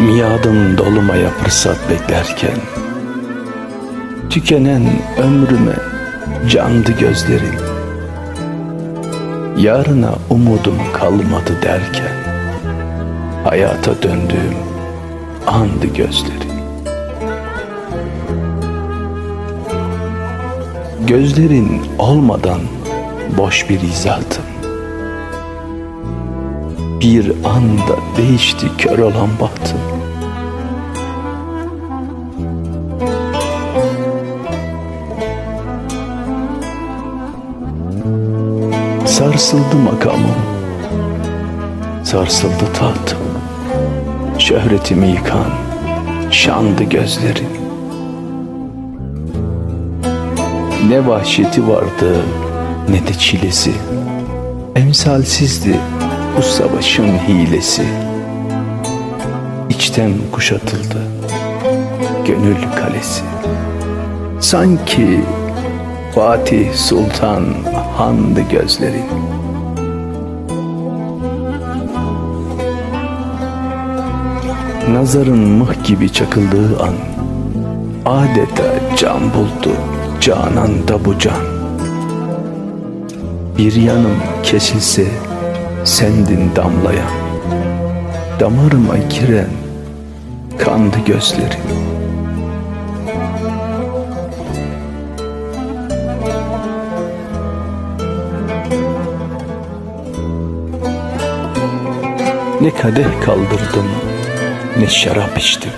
Miadım dolumaya fırsat beklerken Tükenen ömrüme candı gözlerin. Yarına umudum kalmadı derken Hayata döndüğüm andı gözlerin. Gözlerin olmadan boş bir izahtım Bir anda değişti kör olan bahtım Sarsıldı makamım Sarsıldı tahtım Şöhretimi yıkan Şandı gözlerin Ne vahşeti vardı Ne de çilesi. Emsalsizdi bu savaşın hilesi İçten kuşatıldı Gönül kalesi. Sanki Fatih Sultan handı gözlerin Nazarın mıh gibi çakıldığı an Adeta can buldu cananda bu can. Bir yanım kesilse sendin damlayan Damarıma giren kandı gözlerin. Ne kadeh kaldırdım ne şarap içtim.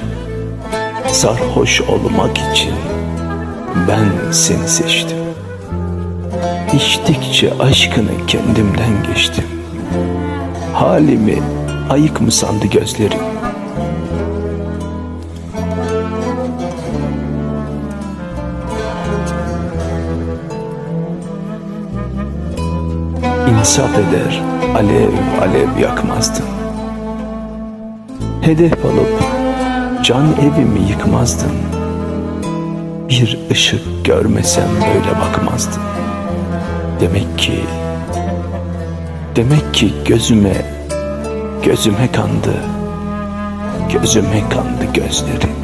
Sarhoş olmak için ben seni seçtim. İçtikçe aşkını kendimden geçtim Halimi ayık mı sandı gözlerim İnsaf eder alev alev yakmazdın Hedef alıp can evimi yıkmazdın. Bir ışık görmesem böyle bakmazdın Demek ki Demek ki gözüme Gözüme kandı. Gözüme kandı gözlerin